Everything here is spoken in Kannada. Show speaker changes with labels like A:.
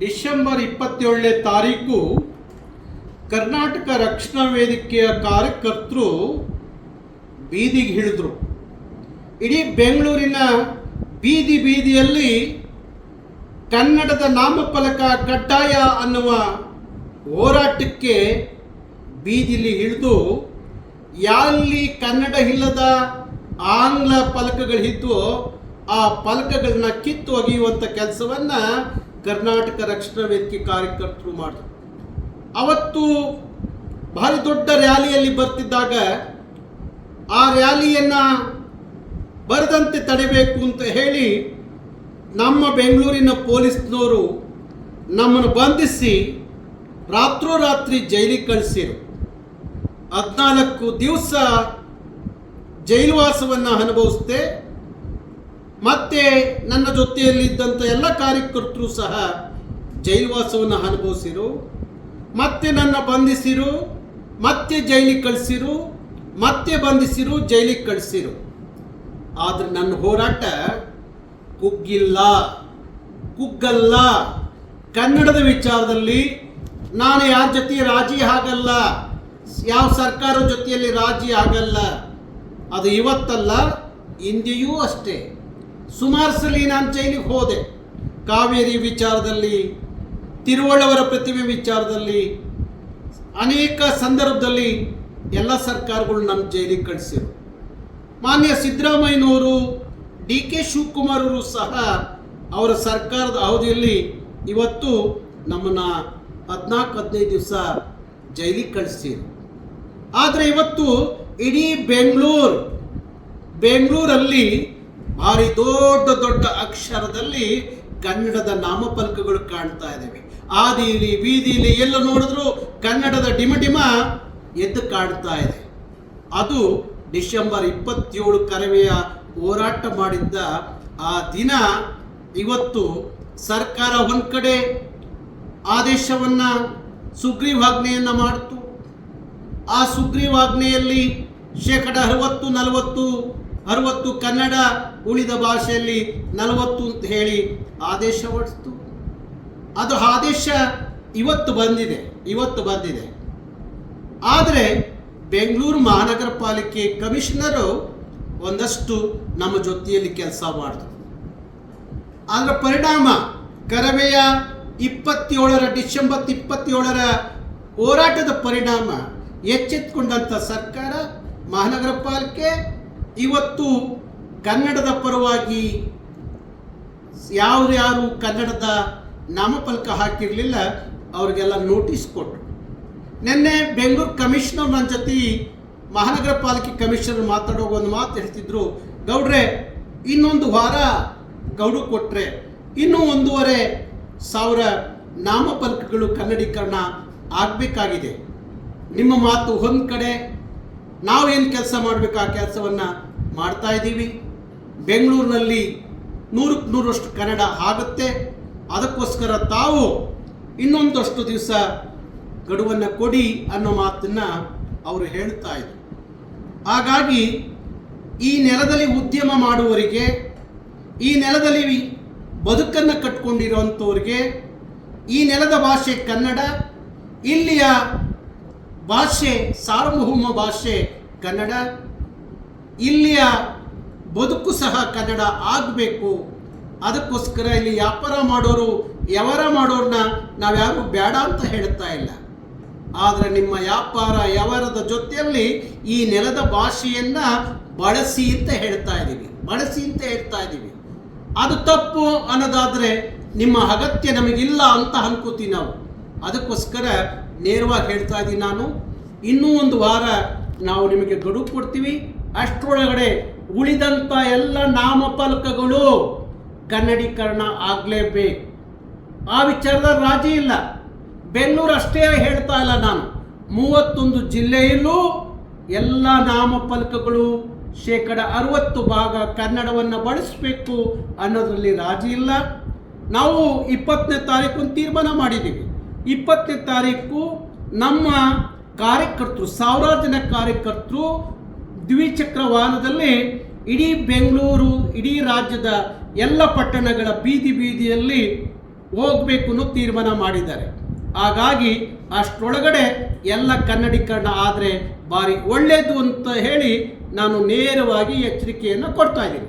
A: ಡಿಸೆಂಬರ್ ಇಪ್ಪತ್ತೇಳನೇ ತಾರೀಕು ಕರ್ನಾಟಕ ರಕ್ಷಣಾ ವೇದಿಕೆಯ ಕಾರ್ಯಕರ್ತರು ಬೀದಿಗೆ ಹಿಡಿದ್ರು ಇಡೀ ಬೆಂಗಳೂರಿನ ಬೀದಿ ಬೀದಿಯಲ್ಲಿ ಕನ್ನಡದ ನಾಮಫಲಕ ಕಡ್ಡಾಯ ಅನ್ನುವ ಹೋರಾಟಕ್ಕೆ ಬೀದಿಲಿ ಇಳಿದು ಎಲ್ಲಿ ಕನ್ನಡ ಇಲ್ಲದ ಆಂಗ್ಲ ಫಲಕಗಳಿದ್ವೋ ಆ ಫಲಕಗಳನ್ನ ಕಿತ್ತು ಒಗೆಯುವಂಥ ಕೆಲಸವನ್ನು ಕರ್ನಾಟಕ ರಕ್ಷಣಾ ವೇದಿಕೆ ಕಾರ್ಯಕರ್ತರು ಮಾಡಿದ್ರು ಅವತ್ತು ಭಾರಿ ದೊಡ್ಡ ರ್ಯಾಲಿಯಲ್ಲಿ ಬರ್ತಿದ್ದಾಗ ಆ ರ್ಯಾಲಿಯನ್ನು ಬರದಂತೆ ತಡೆಯಬೇಕು ಅಂತ ಹೇಳಿ ನಮ್ಮ ಬೆಂಗಳೂರಿನ ಪೊಲೀಸ್ನವರು ನಮ್ಮನ್ನು ಬಂಧಿಸಿ ರಾತ್ರೋರಾತ್ರಿ ಜೈಲಿಗೆ ಕಳಿಸಿರು. ಹದಿನಾಲ್ಕು ದಿವಸ ಜೈಲುವಾಸವನ್ನು ಅನುಭವಿಸಿದೆ ಮತ್ತೆ ನನ್ನ ಜೊತೆಯಲ್ಲಿದ್ದಂಥ ಎಲ್ಲ ಕಾರ್ಯಕರ್ತರು ಸಹ ಜೈಲುವಾಸವನ್ನು ಅನುಭವಿಸಿರು. ಮತ್ತೆ ನನ್ನ ಬಂಧಿಸಿರು. ಮತ್ತೆ ಜೈಲಿಗೆ ಕಳಿಸಿರು. ಮತ್ತೆ ಬಂಧಿಸಿರು, ಜೈಲಿಗೆ ಕಳಿಸಿರು. ಆದರೆ ನನ್ನ ಹೋರಾಟ ಕುಗ್ಗಿಲ್ಲ. ಕುಗ್ಗಲ್ಲ. ಕನ್ನಡದ ವಿಚಾರದಲ್ಲಿ ನಾನು ಯಾರ ಜೊತೆ ರಾಜಿ ಆಗಲ್ಲ, ಯಾವ ಸರ್ಕಾರ ಜೊತೆಯಲ್ಲಿ ರಾಜಿ ಆಗಲ್ಲ, ಅದು ಇವತ್ತಲ್ಲ ಹಿಂದೆಯೂ ಅಷ್ಟೇ. ಸುಮಾರು ಸಲ ನಾನು ಜೈಲಿಗೆ ಹೋದೆ. ಕಾವೇರಿ ವಿಚಾರದಲ್ಲಿ, ತಿರುವಳ್ಳವರ ಪ್ರತಿಮೆ ವಿಚಾರದಲ್ಲಿ, ಅನೇಕ ಸಂದರ್ಭದಲ್ಲಿ ಎಲ್ಲ ಸರ್ಕಾರಗಳು ನಮ್ಮ ಜೈಲಿಗೆ ಕಳಿಸಿರು. ಮಾನ್ಯ ಸಿದ್ದರಾಮಯ್ಯನವರು, ಡಿ ಕೆ ಶಿವಕುಮಾರ್ ಅವರು ಸಹ ಅವರ ಸರ್ಕಾರದ ಅವಧಿಯಲ್ಲಿ ಇವತ್ತು ನಮ್ಮನ್ನು ಹದಿನಾಲ್ಕು, ಹದಿನೈದು ದಿವಸ ಜೈಲಿಗೆ ಕಳಿಸಿರು. ಆದರೆ ಇವತ್ತು ಇಡೀ ಬೆಂಗಳೂರು, ಬೆಂಗಳೂರಲ್ಲಿ ಭಾರಿ ದೊಡ್ಡ ದೊಡ್ಡ ಅಕ್ಷರದಲ್ಲಿ ಕನ್ನಡದ ನಾಮಫಲಕಗಳು ಕಾಣ್ತಾ ಇದ್ದಾವೆ ಆದಿಲಿ ಬೀದಿಲಿ ಎಲ್ಲ ನೋಡಿದ್ರು ಕನ್ನಡದ ಡಿಮಡಿಮ ಎದ್ದು ಕಾಣ್ತಾ ಇದೆ. ಅದು ಡಿಸೆಂಬರ್ ಇಪ್ಪತ್ತೇಳು ಕರವೆಯ ಹೋರಾಟ ಮಾಡಿದ್ದ ಆ ದಿನ. ಇವತ್ತು ಸರ್ಕಾರ ಒಂದು ಕಡೆ ಆದೇಶವನ್ನು ಸುಗ್ರೀವಾಜ್ಞೆಯನ್ನು ಮಾಡಿತು. ಆ ಸುಗ್ರೀವಾಜ್ಞೆಯಲ್ಲಿ ಶೇಕಡ ಅರವತ್ತು, ನಲವತ್ತು, ಅರವತ್ತು ಕನ್ನಡ ಉಳಿದ ಭಾಷೆಯಲ್ಲಿ ನಲವತ್ತು ಅಂತ ಹೇಳಿ ಆದೇಶ ಹೊರಡಿಸ್ತು. ಅದು ಆದೇಶ ಇವತ್ತು ಬಂದಿದೆ ಇವತ್ತು ಬಂದಿದೆ. ಆದರೆ ಬೆಂಗಳೂರು ಮಹಾನಗರ ಪಾಲಿಕೆ ಕಮಿಷನರು ಒಂದಷ್ಟು ನಮ್ಮ ಜೊತೆಯಲ್ಲಿ ಕೆಲಸ ಮಾಡಿದ್ರು. ಅದರ ಪರಿಣಾಮ ಕರವೆಯ ಇಪ್ಪತ್ತೇಳರ, ಡಿಸೆಂಬರ್ ಇಪ್ಪತ್ತೇಳರ ಹೋರಾಟದ ಪರಿಣಾಮ ಎಚ್ಚೆತ್ತುಕೊಂಡಂಥ ಸರ್ಕಾರ, ಮಹಾನಗರ ಪಾಲಿಕೆ, ಇವತ್ತು ಕನ್ನಡದ ಪರವಾಗಿ ಯಾರು ಯಾರು ಕನ್ನಡದ ನಾಮಫಲಕ ಹಾಕಿರಲಿಲ್ಲ, ಅವರಿಗೆಲ್ಲ ನೋಟಿಸ್ ಕೊಟ್ಟರು ನಿನ್ನೆ ಬೆಂಗಳೂರು ಕಮಿಷನರ್ ನನ್ನ ಜೊತೆ ಮಹಾನಗರ ಪಾಲಿಕೆ ಕಮಿಷನರ್ ಮಾತಾಡೋ ಒಂದು ಮಾತು ಹೇಳ್ತಿದ್ರು, ಗೌಡ್ರೆ, ಇನ್ನೊಂದು ವಾರ ಗೌಡು ಕೊಟ್ಟರೆ ಇನ್ನೂ ಒಂದೂವರೆ ಸಾವಿರ ನಾಮಫಲಕಗಳು ಕನ್ನಡೀಕರಣ ಆಗಬೇಕಾಗಿದೆ. ನಿಮ್ಮ ಮಾತು ಒಂದು ಕಡೆ ನಾವು ಏನು ಕೆಲಸ ಮಾಡಬೇಕು ಆ ಕೆಲಸವನ್ನು ಮಾಡ್ತಾ ಇದ್ದೀವಿ. ಬೆಂಗಳೂರಿನಲ್ಲಿ ನೂರಕ್ಕೆ ನೂರಷ್ಟು ಕನ್ನಡ ಆಗುತ್ತೆ. ಅದಕ್ಕೋಸ್ಕರ ತಾವು ಇನ್ನೊಂದಷ್ಟು ದಿವಸ ಗಡುವನ್ನು ಕೊಡಿ ಅನ್ನೋ ಮಾತನ್ನು ಅವರು ಹೇಳ್ತಾ ಇದ್ರು. ಹಾಗಾಗಿ ಈ ನೆಲದಲ್ಲಿ ಉದ್ಯಮ ಮಾಡುವವರಿಗೆ, ಈ ನೆಲದಲ್ಲಿ ಬದುಕನ್ನು ಕಟ್ಕೊಂಡಿರುವಂಥವ್ರಿಗೆ ಈ ನೆಲದ ಭಾಷೆ ಕನ್ನಡ, ಇಲ್ಲಿಯ ಭಾಷೆ, ಸಾರ್ವಭೌಮ ಭಾಷೆ ಕನ್ನಡ, ಇಲ್ಲಿಯ ಬದುಕು ಸಹ ಕನ್ನಡ ಆಗಬೇಕು. ಅದಕ್ಕೋಸ್ಕರ ಇಲ್ಲಿ ವ್ಯಾಪಾರ ಮಾಡೋರು, ವ್ಯವಹಾರ ಮಾಡೋರನ್ನ ನಾವ್ಯಾರು ಬೇಡ ಅಂತ ಹೇಳ್ತಾ ಇಲ್ಲ. ಆದರೆ ನಿಮ್ಮ ವ್ಯಾಪಾರ, ವ್ಯವಹಾರದ ಜೊತೆಯಲ್ಲಿ ಈ ನೆಲದ ಭಾಷೆಯನ್ನು ಬಳಸಿ ಅಂತ ಹೇಳ್ತಾ ಇದ್ದೀವಿ. ಬಳಸಿ ಅಂತ ಹೇಳ್ತಾ ಇದ್ದೀವಿ. ಅದು ತಪ್ಪು ಅನ್ನೋದಾದರೆ ನಿಮ್ಮ ಅಗತ್ಯ ನಮಗಿಲ್ಲ ಅಂತ ಅನ್ಕೋತೀವಿ ನಾವು. ಅದಕ್ಕೋಸ್ಕರ ನೇರವಾಗಿ ಹೇಳ್ತಾ ಇದ್ದೀನಿ ನಾನು. ಇನ್ನೂ ಒಂದು ವಾರ ನಾವು ನಿಮಗೆ ಗಡುವು ಕೊಡ್ತೀವಿ. ಅಷ್ಟರೊಳಗಡೆ ಉಳಿದಂಥ ಎಲ್ಲ ನಾಮಫಲಕಗಳು ಕನ್ನಡೀಕರಣ ಆಗಲೇಬೇಕು. ಆ ವಿಚಾರದಲ್ಲಿ ರಾಜಿ ಇಲ್ಲ. ಬೆಂಗಳೂರು ಅಷ್ಟೇ ಹೇಳ್ತಾ ಇಲ್ಲ ನಾನು. ಮೂವತ್ತೊಂದು ಜಿಲ್ಲೆಯಲ್ಲೂ ಎಲ್ಲ ನಾಮಫಲಕಗಳು ಶೇಕಡ ಅರವತ್ತು ಭಾಗ ಕನ್ನಡವನ್ನು ಬಳಸಬೇಕು ಅನ್ನೋದರಲ್ಲಿ ರಾಜಿ ಇಲ್ಲ. ನಾವು ಇಪ್ಪತ್ತನೇ ತಾರೀಕು ತೀರ್ಮಾನ ಮಾಡಿದ್ದೀವಿ. ಇಪ್ಪತ್ತನೇ ತಾರೀಕು ನಮ್ಮ ಕಾರ್ಯಕರ್ತರು, ಸಾವಿರಾರು ಜನ ಕಾರ್ಯಕರ್ತರು ದ್ವಿಚಕ್ರ ವಾಹನದಲ್ಲಿ ಇಡೀ ಬೆಂಗಳೂರು, ಇಡೀ ರಾಜ್ಯದ ಎಲ್ಲ ಪಟ್ಟಣಗಳ ಬೀದಿ ಬೀದಿಯಲ್ಲಿ ಹೋಗಬೇಕು ಅನ್ನೋ ತೀರ್ಮಾನ ಮಾಡಿದ್ದಾರೆ. ಹಾಗಾಗಿ ಅಷ್ಟರೊಳಗಡೆ ಎಲ್ಲ ಕನ್ನಡೀಕರಣ ಆದರೆ ಭಾರಿ ಒಳ್ಳೆಯದು ಅಂತ ಹೇಳಿ ನಾನು ನೇರವಾಗಿ ಎಚ್ಚರಿಕೆಯನ್ನು ಕೊಡ್ತಾ ಇದ್ದೀನಿ.